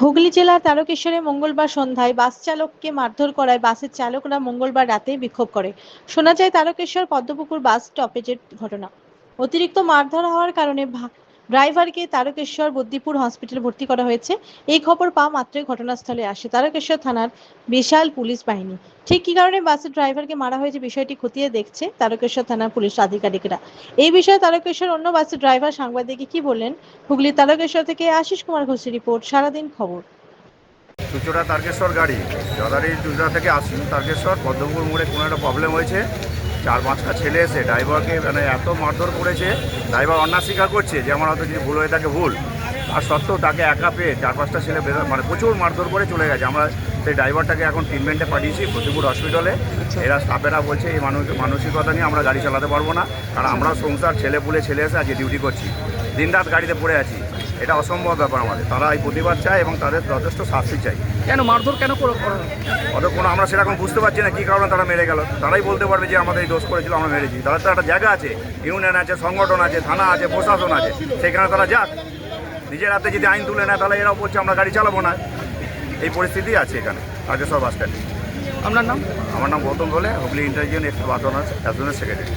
হুগলি জেলার তারকেশ্বরে মঙ্গলবার সন্ধ্যায় বাস চালককে মারধর করায় বাসের চালকরা মঙ্গলবার রাতে বিক্ষোভ করে। শোনা যায়, তারকেশ্বর পদ্মপুকুর বাস স্টপেজের ঘটনা। অতিরিক্ত মারধর হওয়ার কারণে ড্রাইভারকে তারকেশ্বর বদ্দিপুর হসপিটালে ভর্তি করা হয়েছে। এই খবর পাওয়া মাত্রই ঘটনাস্থলে আসে তারকেশ্বর থানার বিশাল পুলিশ বাহিনী। ঠিক কী কারণে বাসের ড্রাইভারকে মারা হয়েছে বিষয়টি খতিয়ে দেখছে তারকেশ্বর থানার পুলিশ আধিকারিকরা। এই বিষয়ে তারকেশ্বর অন্য বাসের ড্রাইভার সাংবাদিককে কি বললেন হুগলি তারকেশ্বর থেকে আশিস কুমার ঘোষের রিপোর্ট, সারাদিন খবর। চুচুড়া তারকেশ্বর গাড়ি। যদারি চুচুড়া থেকে আসুন, তারকেশ্বর, পদ্মপুর মোড়ে কোনো একটা প্রবলেম হয়েছে। চার পাঁচটা ছেলে এসে ড্রাইভারকে মানে এত মারধর করেছে ড্রাইভার অন্যায় স্বীকার করছে যে আমার হয়তো কিছু ভুল হয়ে থাকে ভুল। আর সত্ত্বেও তাকে একা পেয়ে চার পাঁচটা ছেলে মানে প্রচুর মারধর করে চলে গেছে। আমরা সেই ড্রাইভারটাকে এখন ট্রিটমেন্টে পাঠিয়েছি ফতিপুর হসপিটালে। এরা স্টাফেরা বলছে এই মানুষ মানসিকতা নিয়ে আমরা গাড়ি চালাতে পারব না। কারণ আমরা সংসার ছেলে পুলে ছেলে এসে আজকে ডিউটি করছি। দিনরাত গাড়িতে পড়ে আছি। এটা অসম্ভব ব্যাপার আমাদের। তারা এই প্রতিবাদ চায় এবং তাদের যথেষ্ট শাস্তি চাই কেন মারধর কেন অত কোনো আমরা সেরকম বুঝতে পারছি না কী কারণে তারা মেরে গেল? তারাই বলতে পারবে যে আমাদের এই দোষ করেছিল আমরা মেরেছি। তাদের তো একটা জায়গা আছে ইউনিয়ন আছে সংগঠন আছে থানা আছে প্রশাসন আছে সেখানে তারা যাক। নিজের হাতে যদি আইন তুলে নেয় তাহলে এরাও বলছে আমরা গাড়ি চালাবো না। এই পরিস্থিতি আছে এখানে তারকেশ্বর বাস স্ট্যান্ডে আপনার নাম? আমার নাম গৌতম বলে হুগলি ইন্টারজিয়ন এক্স বাতন অ্যাসোসিয়েশনের সেক্রেটারি।